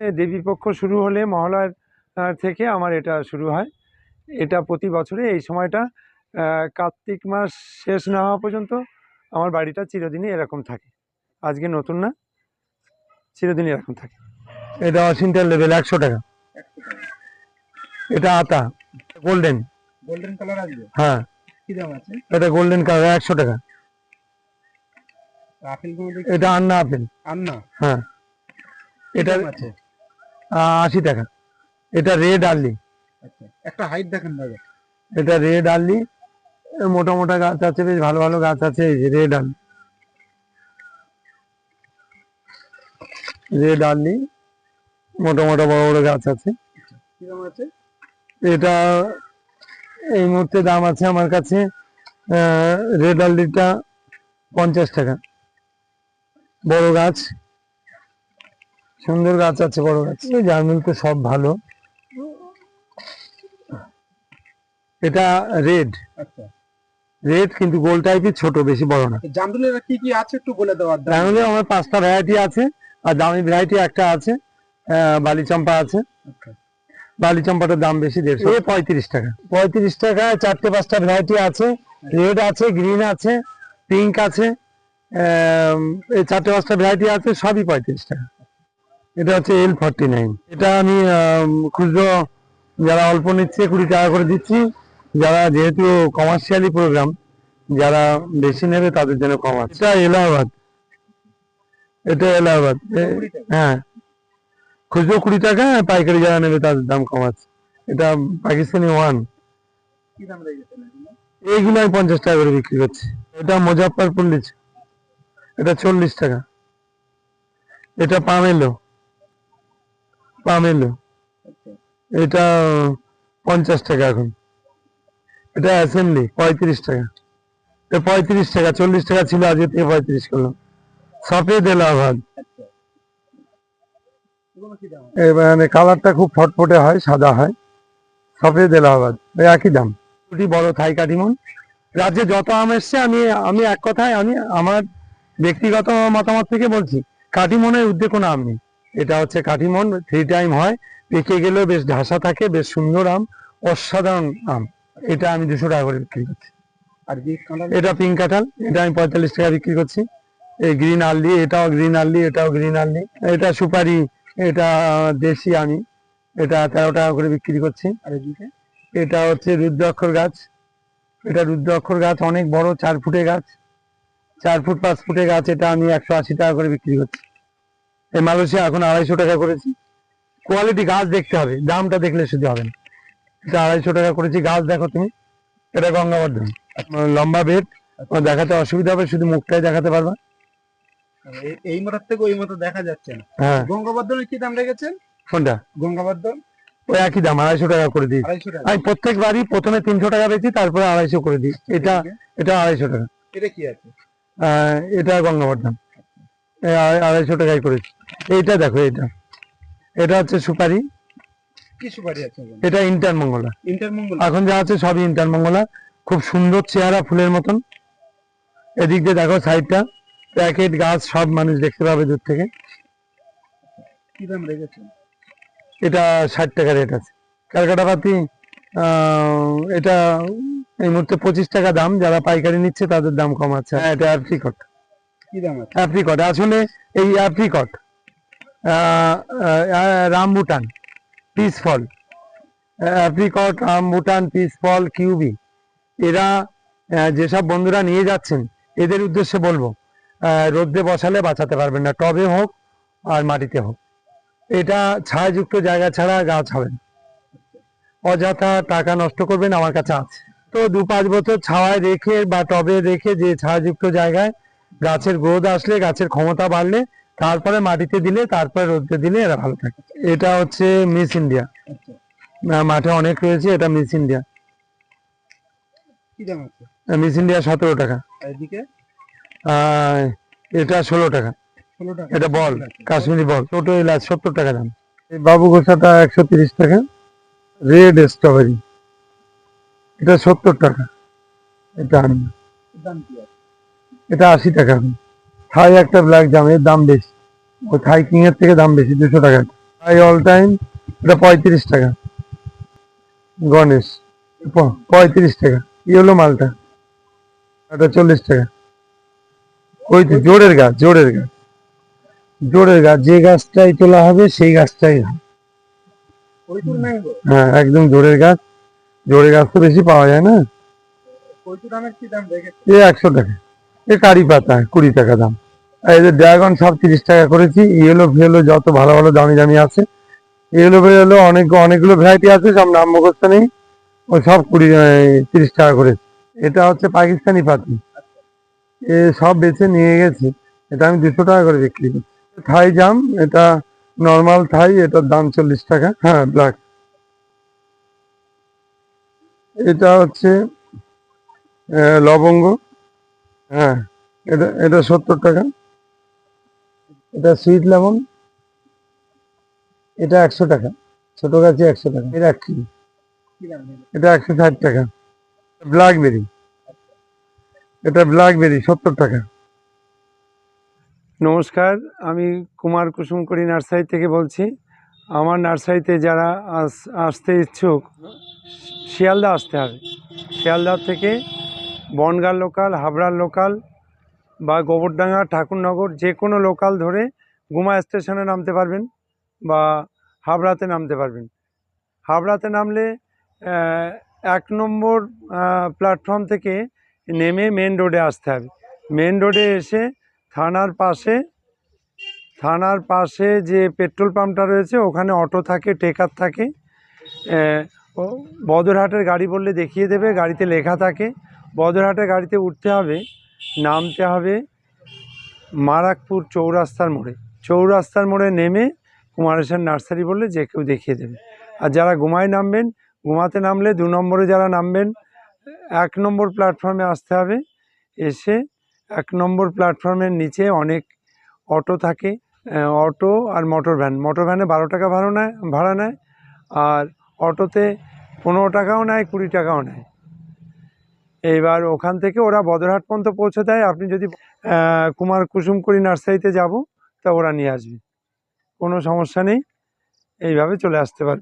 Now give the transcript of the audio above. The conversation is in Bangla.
দেবী পক্ষ শুরু হলে মহালয়ার থেকে আমার এটা শুরু হয়। এটা প্রতি বছরে এই সময়টা কার্তিক মাস শেষ না হওয়া পর্যন্ত আমার বাড়িটা চিরদিনই এরকম থাকে। আজকে নতুন না চিরদিনই এরকম থাকে। এটা অসিন্টার লেভেল একশো টাকা। এটা আতা গোল্ডেন। গোল্ডেন কালার আসবে? হ্যাঁ। কি দাম আছে? এটা গোল্ডেন কালার একশো টাকা। আপেল এটা আন্না আপেল। আন্না? হ্যাঁ। এটা আছে? আশি টাকা। এটা রেড আর্লি আচ্ছা একটা হাইট দেখেন দাদা এটা রেড আর্লি মোটা মোটা গাছ আছে বেশ ভালো ভালো গাছ আছে এই যে রেড আর্লি রেড আর্লি মোটা মোটা বড় বড় গাছ আছে। আছে? এটা এই মুহূর্তে দাম আছে আমার কাছে রেড আর্লিটা পঞ্চাশ টাকা। বড় গাছ। সুন্দর গাছ আছে বড় গাছ। জার্মিল তো সব ভালো। এটা রেড। আচ্ছা। রেড কিন্তু গোল টাইপের ছোট বেশি বড় না। জামরুলের কি কি আছে একটু বলে দেওয়ার দাম। আমার পাঁচটা ভ্যারাইটি আছে আর দামি ভ্যারাইটি একটা আছে বালি চম্পা আছে। আচ্ছা। বালি চম্পাটার দাম বেশি দেড়শো। পঁয়ত্রিশ টাকা। পঁয়ত্রিশ টাকায় চারটে পাঁচটা ভ্যারাইটি আছে। রেড আছে গ্রিন আছে পিঙ্ক আছে এই চারটে পাঁচটা ভ্যারাইটি আছে সবই পঁয়ত্রিশ টাকা। এটা হচ্ছে এল ফর্টি নাইন এটা আমি খুচরো যারা অল্প নিচ্ছে কুড়ি টাকা করে দিচ্ছি যারা যেহেতু কমার্শিয়ালি প্রোগ্রাম যারা বেশি নেবে তাদের জন্য কম আছে। এটা এলাহাবাদ। এটা এলাহাবাদ। হ্যাঁ। খুচরো কুড়ি টাকা পাইকারি যারা নেবে তাদের দাম কম আছে। এটা পাকিস্তানি ওয়ান? এইগুলো আমি পঞ্চাশ টাকা করে বিক্রি করছি। এটা মুজাফরপুর লিচু। এটা চল্লিশ টাকা। এটা পামেলো পামেলো এটা পঞ্চাশ টাকা এখন। এটা অ্যাসেম্বলি পঁয়ত্রিশ টাকা। এটা পঁয়ত্রিশ টাকা চল্লিশ টাকা ছিল আজকে থেকে পঁয়ত্রিশ করলাম। সফেদ এলাহাবাদ আচ্ছা? মানে কালারটা খুব ফটফটে হয় সাদা হয়। সফেদ এলাহাবাদ ওই একই দাম। দুটি বড় থাই কাটিমন রাজ্যে যত আম এসছে আমি আমি এক কথায় আমি আমার ব্যক্তিগত মতামত থেকে বলছি কাটিমনের উদ্যোগ কোনো আম নেই। এটা হচ্ছে কাটিমন থ্রি টাইম হয়। পেকে গেলেও বেশ ঢাসা থাকে বেশ সুন্দর আম অসাধারণ আম। এটা আমি দুশো টাকা করে বিক্রি করছি। আর এটা পিঙ্ক কাঁঠাল এটা আমি পঁয়তাল্লিশ টাকা বিক্রি করছি। এই গ্রিন আর্লি এটাও গ্রিন আর্লি এটাও গ্রিন আর্লি এটা সুপারি এটা দেশি আমি। এটা তেরো টাকা করে বিক্রি করছি। আর এটা হচ্ছে রুদ্রাক্ষর গাছ। এটা রুদ্রাক্ষর গাছ অনেক বড় চার ফুটে গাছ। চার ফুট পাঁচ ফুটে গাছ এটা আমি একশো আশি টাকা করে বিক্রি করছি। এই মালয়েশিয়া এখন আড়াইশো টাকা করেছি। কোয়ালিটি গাছ দেখতে হবে দামটা দেখলে শুধু হবে না। এটা আড়াইশো টাকা করেছি গাছ দেখো তুমি। এটা গঙ্গাবর্ধন। লম্বা বেড দেখাতে অসুবিধা হবে শুধু মুখটাই দেখাতে পারবা। এই- এই থেকে ওই মতো দেখা যাচ্ছে না। হ্যাঁ। গঙ্গাবর্ধনের কি দাম রেখেছেন? কোনটা? গঙ্গাবর্ধন? ওই একই দাম আড়াইশো টাকা করে দিই আমি প্রত্যেকবারই প্রথমে তিনশো টাকা বেচি তারপরে আড়াইশো করে দিই। এটা এটা আড়াইশো টাকা। এটা কি আছে? এটা গঙ্গাবর্ধন। আড়াইশো টাকায় করেছি। এইটা দেখো এটা এটা হচ্ছে সুপারি। এটা ইন্টার মঙ্গলা। এখন যা আছে সবই ইন্টার মঙ্গলা। খুব সুন্দর চেহারা ফুলের মতন। এদিক দিয়ে দেখো সাইডটা। প্যাকেট গাছ সব মানুষ দেখতে পাবে দূর থেকে। কি দাম রেখেছেন? এটা ষাট টাকা রেট আছে। ক্যালকাটা পাতি এটা এই মুহূর্তে পঁচিশ টাকা দাম। যারা পাইকারি নিচ্ছে তাদের দাম কম আছে। হ্যাঁ এটা অ্যাপ্রিকট অ্যাপ্রিকট আসলে এই অ্যাপ্রিকট রামবুটান পিস ফল অ্যাপ্রিকট রামবুটান পিস ফল কিউবি এরা যেসব বন্ধুরা নিয়ে যাচ্ছেন, এদের উদ্দেশ্যে বলব রোদ্রে বসালে বাঁচাতে পারবেন না, টবে হোক আর মাটিতে হোক। এটা ছায়াযুক্ত জায়গা ছাড়া গাছ হবে অযথা টাকা নষ্ট করবেন আমার কাছে আছে। তো দু পাঁচ বছর ছাওয়ায় রেখে বা টবে রেখে যে ছায়াযুক্ত জায়গায় গাছের গ্রোথ আসলে গাছের ক্ষমতা বাড়লে তারপরে মাটিতে দিলে তারপরে রোদে দিলে এরা ভালো থাকে। এটা হচ্ছে মিস ইন্ডিয়া। আচ্ছা। মাঠে অনেক রয়েছে এটা মিস ইন্ডিয়া। মিস ইন্ডিয়া সতেরো টাকা। এটা ষোলো টাকা। এটা বল কাশ্মীরি বল। ছোট এলাচ সত্তর টাকা দাম। এই বাবু গোসাটা একশো তিরিশ টাকা। Red strawberry. এটা সত্তর টাকা। এটা। দাম কি আছে? এটা আশি টাকা। থাই একটা ব্ল্যাক জাম এর দাম বেশি। ওই থাই কিং এর থেকে দাম বেশি দুশো টাকা। হাই অল টাইম এটা পঁয়ত্রিশ টাকা। গণেশ প- পঁয়ত্রিশ টাকা। হলো মালটা। এটা চল্লিশ টাকা। ওই তো জোরের গাছ জোরের গাছ। জোরের গাছ যে গাছটাই তোলা হবে সেই গাছটাই। হ্যাঁ একদম জোরের গাছ। জোরের গাছ তো বেশি পাওয়া যায় না। একশো টাকা। এ কারি পাতা, কুড়ি টাকা দাম। আর যে ড্রাগন সব তিরিশ টাকা করেছি, ইয়েলো ফিয়েলো যত ভালো ভালো দামি দামি আছে। ইয়েলো ফিয়েলো অনেক, অনেকগুলো ভ্যারাইটি আছে, সব নাম মুখস্থ নেই। ওই সব কুড়ি তিরিশ টাকা করে। এটা হচ্ছে পাকিস্তানি পাতি। এ সব বেছে নিয়ে গেছে। এটা আমি দুশো টাকা করে বিক্রি করছি। থাই জাম, এটা নর্মাল থাই, এটার দাম চল্লিশ টাকা। হ্যাঁ ব্ল্যাক এটা হচ্ছে লবঙ্গ। হ্যাঁ এটা এটা সত্তর টাকা। এটা সুইট লেমন এটা একশো টাকা। ছোট গাছে একশো টাকা। এটা এক কিলো। এটা একশো ষাট টাকা। ব্ল্যাকবেরি এটা ব্ল্যাকবেরি সত্তর টাকা। নমস্কার, আমি কুমার কুসুমকরি নার্সারি থেকে বলছি। আমার নার্সারিতে যারা আস- আসতে ইচ্ছুক, শিয়ালদা আসতে হবে। শিয়ালদা থেকে বনগাঁ লোকাল, হাবড়ার লোকাল বা গোবরডাঙ্গা, ঠাকুরনগর, যে কোনো লোকাল ধরে গুমা স্টেশনে নামতে পারবেন বা হাবড়াতে নামতে পারবেন। হাবড়াতে নামলে এক নম্বর প্ল্যাটফর্ম থেকে নেমে মেন রোডে আসতে হবে। মেন রোডে এসে থানার পাশে থানার পাশে যে পেট্রোল পাম্পটা রয়েছে, ওখানে অটো থাকে টেকার থাকে। বদরহাটের গাড়ি বললে দেখিয়ে দেবে, গাড়িতে লেখা থাকে। বদরহাটের গাড়িতে উঠতে হবে, নামতে হবে মারাকপুর চৌরাস্তার মোড়ে। চৌরাস্তার মোড়ে নেমে কুমারেশ্বর নার্সারি বললে যে কেউ দেখিয়ে দেবে। আর যারা ঘুমায় নামবেন, ঘুমাতে নামলে দু নম্বরে যারা নামবেন, এক নম্বর প্ল্যাটফর্মে আসতে হবে। এসে এক নম্বর প্ল্যাটফর্মের নিচে অনেক অটো থাকে অটো আর মোটর ভ্যান। মোটর ভ্যানে বারো টাকা ভাড়া নেয় ভাড়া নেয়, আর অটোতে পনেরো টাকাও নেয়, কুড়ি টাকাও নেয়। এইবার ওখান থেকে ওরা বদরহাট পর্যন্ত পৌঁছে দেয়। আপনি যদি কুমার কুসুমকুড়ি নার্সারিতে যাব, তা ওরা নিয়ে আসবে। কোনো সমস্যা নেই। এইভাবে চলে আসতে পারবে।